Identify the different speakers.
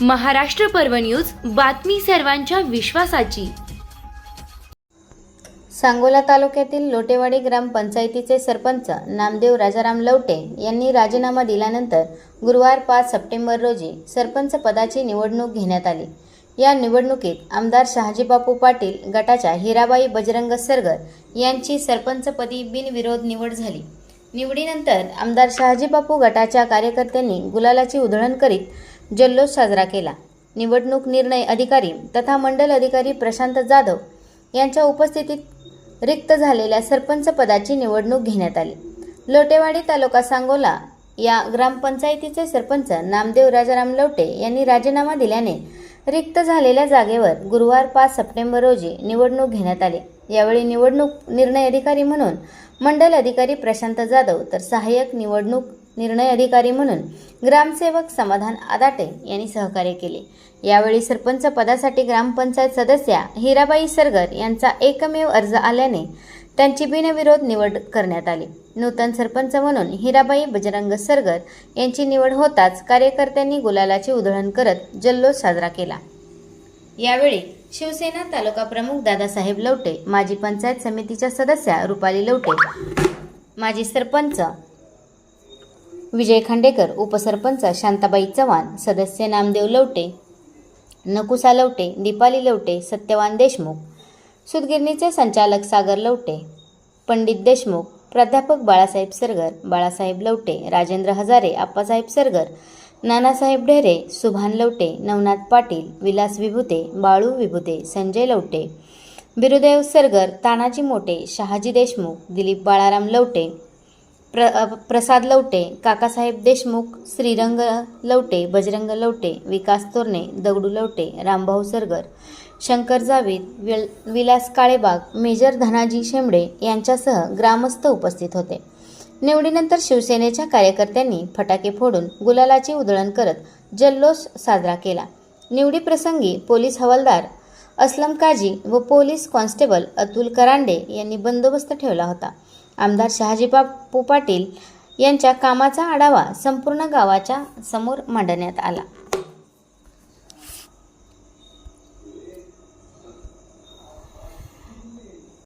Speaker 1: महाराष्ट्र पर्व न्यूज बातमी सर्वांच्या विश्वासाची.
Speaker 2: सांगोला तालुक्यातील लोटेवाडी ग्रामपंचायतीचे सरपंच नामदेव राजाराम लवटे यांनी राजीनामा दिल्यानंतर गुरुवार पाच सप्टेंबर रोजी सरपंच पदाची निवडणूक घेण्यात आली. या निवडणुकीत आमदार शहाजीबापू पाटील गटाच्या हिराबाई बजरंग सरगर यांची सरपंचपदी बिनविरोध निवड झाली. निवडीनंतर आमदार शहाजीबापू गटाच्या कार्यकर्त्यांनी गुलालाची उधळण करीत जल्लोष साजरा केला. निवडणूक निर्णय अधिकारी तथा मंडल अधिकारी प्रशांत जाधव यांच्या उपस्थितीत रिक्त झालेल्या सरपंच पदाची निवडणूक घेण्यात आली. लोटेवाडी तालुका सांगोला या ग्रामपंचायतीचे सरपंच नामदेव राजाराम लवटे यांनी राजीनामा दिल्याने रिक्त झालेल्या जागेवर गुरुवार पाच सप्टेंबर रोजी निवडणूक घेण्यात आली. यावेळी निवडणूक निर्णय अधिकारी म्हणून मंडल अधिकारी प्रशांत जाधव तर सहाय्यक निवडणूक निर्णय अधिकारी म्हणून ग्रामसेवक समाधान आदाटे यांनी सहकार्य केले. यावेळी सरपंच पदासाठी ग्रामपंचायत सदस्या हिराबाई सरगर यांचा एकमेव अर्ज आल्याने त्यांची बिनविरोध निवड करण्यात आली. नूतन सरपंच म्हणून हिराबाई बजरंग सरगर यांची निवड होताच कार्यकर्त्यांनी गुलालाची उधळण करत जल्लोष साजरा केला. यावेळी शिवसेना तालुका प्रमुख दादासाहेब लवटे माजी पंचायत समितीच्या सदस्या रुपाली लवटे माजी सरपंच विजय खांडेकर उपसरपंच शांताबाई चव्हाण सदस्य नामदेव लवटे नकुसा लवटे दीपाली लवटे सत्यवान देशमुख सुदगिरणीचे संचालक सागर लवटे पंडित देशमुख प्राध्यापक बाळासाहेब सरगर बाळासाहेब लवटे राजेंद्र हजारे आप्पासाहेब सरगर नानासाहेब ढेरे सुभान लवटे नवनाथ पाटील विलास विभुते बाळू विभुते संजय लवटे बिरुदेव सरगर तानाजी मोटे शहाजी देशमुख दिलीप बाळाराम लवटे प्र प्रसाद लवटे काकासाहेब देशमुख श्रीरंग लवटे बजरंग लवटे विकास तोरणे दगडू लवटे रामभाऊ सरगर शंकर जावीद विल विलास काळेबाग मेजर धनाजी शेंबडे यांच्यासह ग्रामस्थ उपस्थित होते. निवडीनंतर शिवसेनेच्या कार्यकर्त्यांनी फटाके फोडून गुलालाची उधळण करत जल्लोष साजरा केला. निवडीप्रसंगी पोलीस हवालदार असलम काजी व पोलीस कॉन्स्टेबल अतुल करांडे यांनी बंदोबस्त ठेवला होता. आमदार शहाजीबापू पाटील यांच्या कामाचा आढावा संपूर्ण गावाच्या समोर मांडण्यात आला.